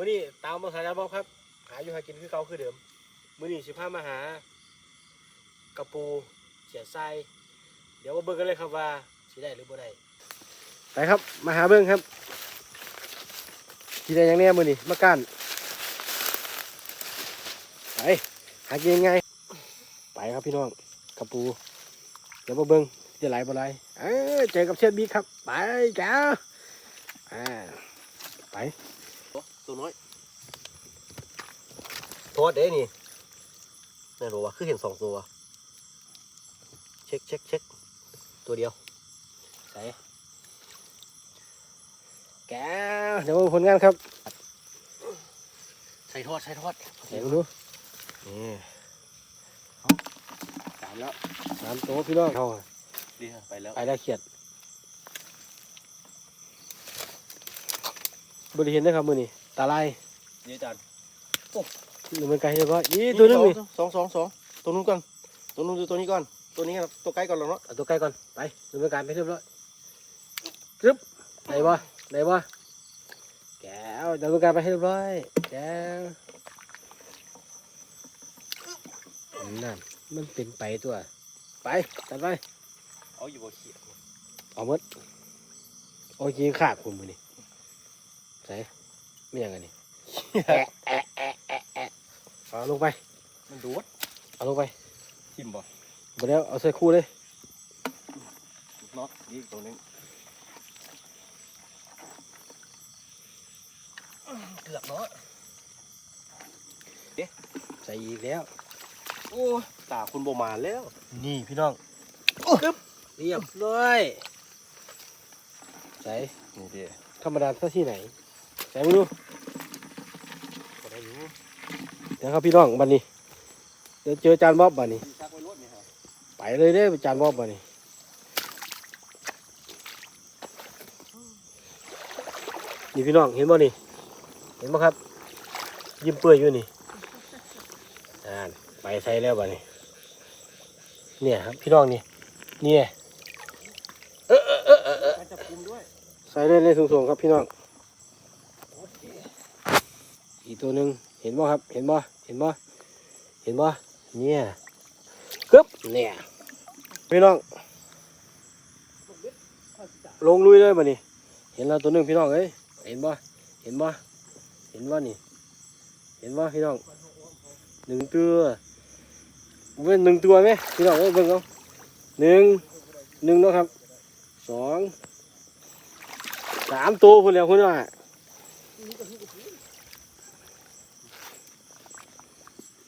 มื้อนี้ตามมาหาจานบ๊อบครับ หาอยู่หากินคือเก่าคือเดิม มื้อนี้สิพามาหากระปูเขียดทรายเดี๋ยวมาเบิ่งกันเลยครับว่าสิได้หรือบ่ได้ไปครับมาหาเบิ่งครับสิได้หยังแน่มื้อนี้มาก้านไปหากินยังไงไปครับพี่น้องกระปู เดี๋ยวมาเบิ่งจะไหลบ่ไหลเอ้เจอกับเชฟบิ๊กครับ ไปแก้วอ่าไป ตัวน้อยโทษเด้นี่นี่รู้ว่าคือเห็นสองตัว เช็คเช็คเช็คตัวเดียวใส่แก้วเดี๋ยวมาดูผลงานครับ ใส่ทอดใส่ทอดเดี๋ยวมาดูนี่สามแล้วสามตัวพี่น้องเขาดีฮะไปแล้วไปแล้วเขียดบริเห็นนะครับมือนี่ ตาลายดีอาจารย์หรือมันไกลเฉพาะอีตัวนึงนี่สองสองสองตัวนู้นก่อนตัวนู้นดูตัวนี้ก่อน ตัวนี้ครับตัวใกล้ก่อนแล้วเนาะเอาตัวใกล้ก่อนไปดำเนินการไปเรียบร้อยจึ๊บได้บ่ได้บ่แก้วดำเนินการไปให้เรียบร้อยแก้วนั่นมันเป็นไปตัว ไปตัดไปเอาอยู่บ่เขียดเอาหมดโอ้ยยิงขาดผมมือนี่ใส่ ไม่ยังไงนี่แอะแอะแอะแอะแอะเอาลงไป มันดูดเอาลงไปทิมบ่บแล้วเอาใส่คู่เลยน็อตนี่ตัวนึงเกือบเนาะใส่อีกแล้ว โอ้ตาคุณโบมาแล้ว นี่พี่น้องปึ๊บเรียบร้อยใส่นี่ดิธรรมดาซะที่ไหน ใส่มาดูก็ได้อยู่เดี๋ยวครับพี่น้องบันนี้เดี๋ยวเจอจานบ๊อบบันนี้ซักไว้รถนี่ฮะไปเลยเด้อจานบ๊อบบันนี้นี่พี่น้องเห็นบ่นี่ เห็นบ่ครับ ยิ้มเปื่อยอยู่นี่อ่านไปใส่แล้วบันนี้เนี่ยครับพี่น้องนี่เนี่ยการจับกุมด้วยใส่เลยเลยสูงๆครับพี่น้อง อีกตัวหนึ่งเห็นบ่ครับ เห็นบ่เห็นบ่เห็นบ่เนี่ยกึ๊บเนี่ยพี่น้อง ลงลุยเลยบ่นี่เห็นแล้วตัวหนึ่งพี่น้องเอ้ยเห็นบ่เห็นบ่เห็นบ่นี่ เห็นบ่พี่น้องหนึ่งตัวเว้นหนึ่งตัวไหมพี่น้องเอ้ยเบิ่งเอาหนึ่งหนึ่งเนาะครับสองสามตัวคนเดียวคนว่า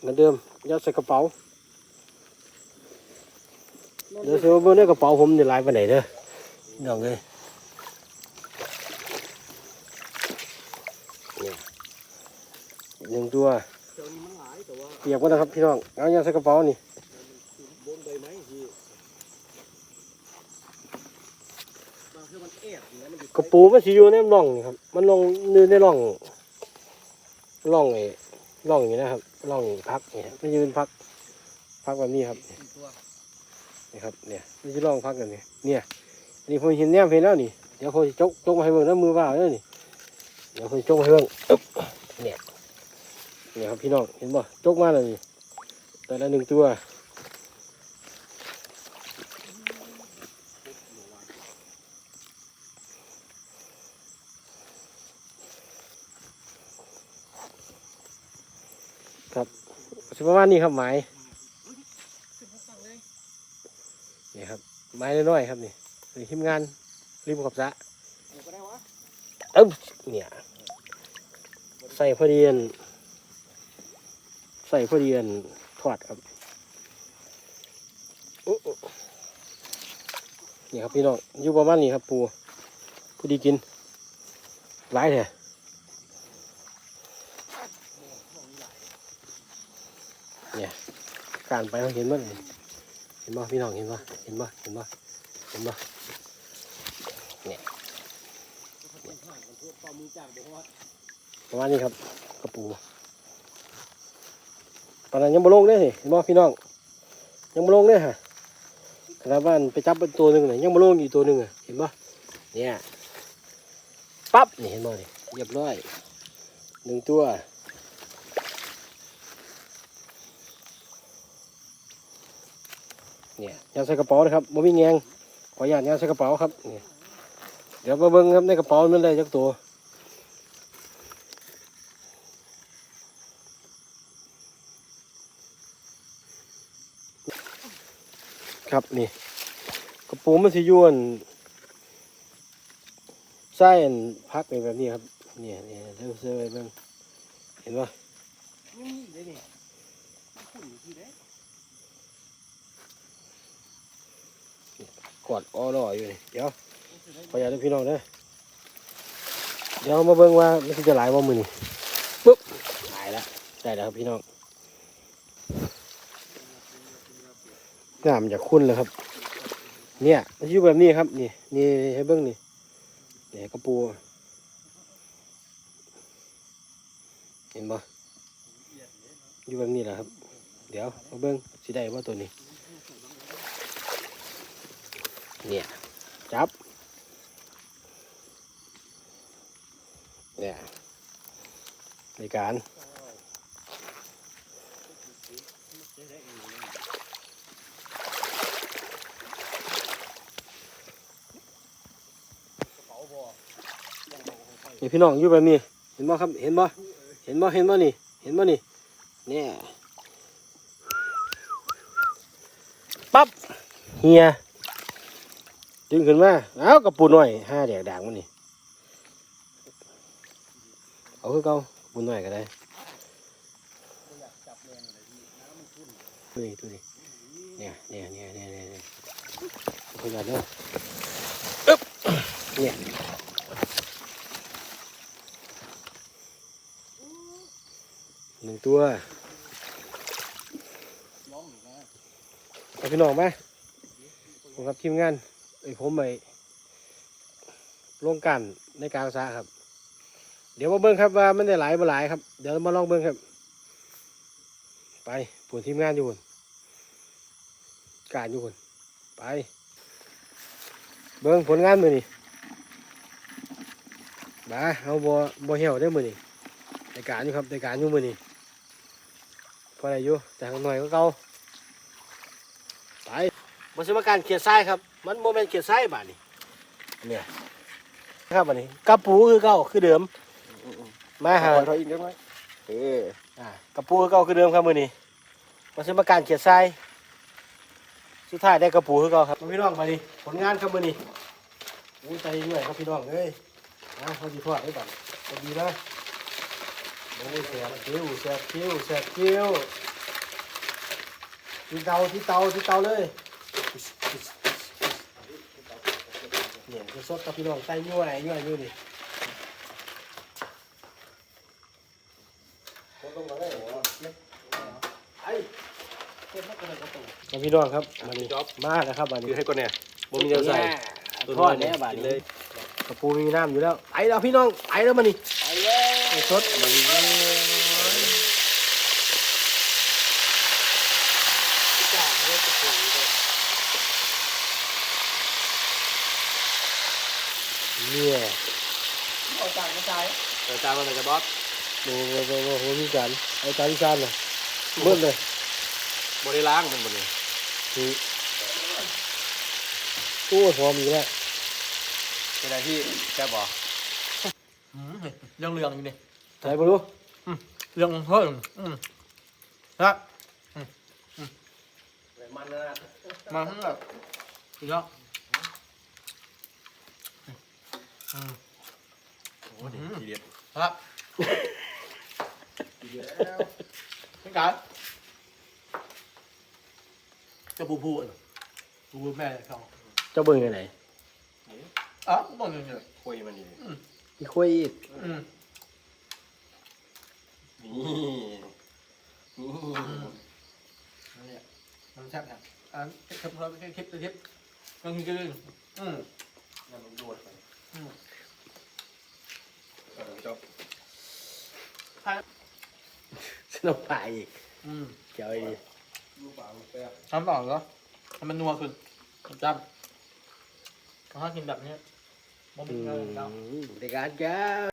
เหมือนเดิมยัดใส่กระเป๋า เดี๋ยวเสียเบิ่งในกระเป๋าผมจะลายไปไหนเด้อพี่น้องเอ้ยเนี่ยหนึ่งตัวเจ้านี้มันหลายแต่ว่าเปียกหมดแล้วครับพี่น้องเอายัดใส่กระเป๋านี่บนใบไม้ที่บางทีมันแอบอย่างนี้มันอยู่กระปูมันสิอยู่ในร่องนี่ครับ มันลงอยู่ในร่องร่องไอ้ร่องอย่างนี้นะครับ ร่องพักเนี่ยมันยืนพัก พักแบบนี้ครับนี่ครับ เนี่ยมันจะร่องพักกันนี่เนี่ยนี่ผมเห็นแนมเห็นแล้วนี่เดี๋ยวผมจะจกจกมาให้เบิ่งน้ำมือว่าเด้อนี่เดี๋ยวผมจะจกให้เบิ่งอึ๊บเนี่ยเนี่ยครับพี่น้องเห็นบ่จกมาแล้วนี่แต่ละหนึ่งตัว ครับสิประมาณนี้ครับหมายสิบหกฝั่งเนี่ครับไม้น้อยๆครับนี่นี่ทีมงานริมขอบสระเดี๋ยวก็ได้วะเอ้าเนี่ยใส่พอดีนใส่พอดีนทอดครับนี่ครับพี่น้องอยู่ประมาณนี้ครับปูพอดีกินหลายแท้ เนี่ยการไปเราเห็นมั้ยเห็นบ่พี่น้องเห็นบ่เห็นบ่เห็นบ่เห็นบ่ต่อมือจากบอกว่าประมาณนี้ครับกระปูปานนั้นยังบ่ลงเด้สิเห็นบ่พี่น้อง ยังบ่ลงเด้ฮะขณะบ้านไปจับเป็นตัวหนึ่งน่ะยังบ่ลงอีกตัวหนึ่งอะเห็นบ่เนี่ยปั๊บนี่เห็นบ่นี่เรียบร้อยหนึ่งตัว เนี่ยยัดใส่กระเป๋านะครับบ่มีแงงขออนุญาตยัดใส่กระเป๋าครับนี่เดี๋ยวมาเบิ่งครับในกระเป๋ามันได้จักตัวครับนี่กระปูมันสิยวนไส้พักเป็นแบบนี้ครับเนี่ยเนี่ยเริ่มเสื้อเบิ่งเห็นปะ นี่เลยนี่ขุ่นที่ได้ กอดอ้อรออยู่นี่เดี๋ยวขออย่าตพี่น้องเด้อเดี๋ยวมาเบิ่งว่ามันจะหลายบ่มือนี่ปุ๊บหลายแล้วได้แล้วครับพี่น้องน้ำจากคุ้นเลยครับ เนี่ยมันอยู่แบบนี้ครับ นี่นี่ให้เบิ่งนี่เนี่ยกระปูเห็นบ่อยู่แบบนี้แหละครับ เดี๋ยวมาเบิ่งสิได้ว่าตัวนี้ เนี่ย จับ เนี่ยในการนี่พี่น้องอยู่แบบนี้ เห็นบ่ครับ เห็นบ่เห็นบ่เห็นบ่นี่ เห็นบ่นี่ เนี่ย ปั๊บ เฮีย ดึงขึ้นมาเอากระปูหน่อยห้าแดกด่างมันนี่เอาคือเก่ากระปูหน่อยก็ได้ตัวนี้ตัวนี้เนี่ยเนี่ยเนี่ยเนี่ยเนี่ยเนี่ยขยันเนาะอึ๊บเนี่ยหนึ่งตัวเอาพี่น้องมาผมกับทีมงาน ไอ้ผมไปลงกันในกางสระครับ เดี๋ยวมาเบิ้งครับว่ามันได้หลายบ่หลายครับ เดี๋ยวมาลองเบิ้งครับ ไปปวดทีมงานอยู่คนการอยู่คนไป เบิ้งผลงานมือนี่บ้าเอาบ่บ่เหี่ยวได้มือนี่ในการอยู่ครับในการอยู่มือนี่พอได้อยู่แต่ข้างหน่อยก็เก่า มันเป็นการเขียดไส้ครับ มันโมเมนต์เขียดไส้บาดนี่เนี่ยครับบัดนี้กระปูคือเก่าคือเดิมมาหาถอยอีกเล็กน้อยเอออ่ากระปูคือเก่าคือเดิมครับมือนี้มันเป็นการเขียดไส้สุดท้ายได้กระปูคือเก่าครับพี่น้องมาดิผลงานครับมือนี้อู้ใจเหนื่อยครับพี่น้องเอ้ยนะเขาจีทอดให้บัดจะดีนะโอ้ยแสบคิ้วแสบคิ้วแสบคิ้วที่เตาที่เตาที่เตาเลย เนี่ยคือสดกับพี่น้องใส่ยั่วไอ้ยั่วอยู่นี่กับพี่น้องครับมาดิมาแล้วครับมาดิคือให้ก่อนเนี่ยบ่มีเดียวใส่ทอดแล้วบาดนี้กระปูมีน้ำอยู่แล้วไอ้แล้วพี่น้องไอ้แล้วมานี่ไอ้แล้วสดมาดิ เนี่ยเอาจานมาใส่จานมาใส่กระบอกโอ้โหโอ้โหโอ้โหมีการเอาจานที่ชานเลยเบิ้ลเลยบริล้างมันบนนี้คือตู้พอมีแล้วเป็นไรที่แซ่บบ่เรื่องเรื่องอยู่นี่ใส่ไปดูเรื่องเพิ่มอืมครับมันนะมาทั้งแบบอีกแล้วอืม โอ้ดีทีเด็ดครับเป็นการจะบูบูอะบูบูแม่เขาเจ้าเบิ้งยังไงอ๋อบอกหนึ่งเลยคุยมันดีอีคุยอีกอืมนี่นี่นั่นแหละมันแซ่บนะอ่าคลิปเราคลิปคลิปคลิปก็คือคืออืม นั่นมันโดดไป อืม เออจบ สนุกไปอีกอืมเจ้าอีกลูกปลาลูกแป๊บทำต่อเหรอให้มันนัวขึ้นจำถ้ากินแบบนี้มันเป็นเงินแล้ว ในการแก้ว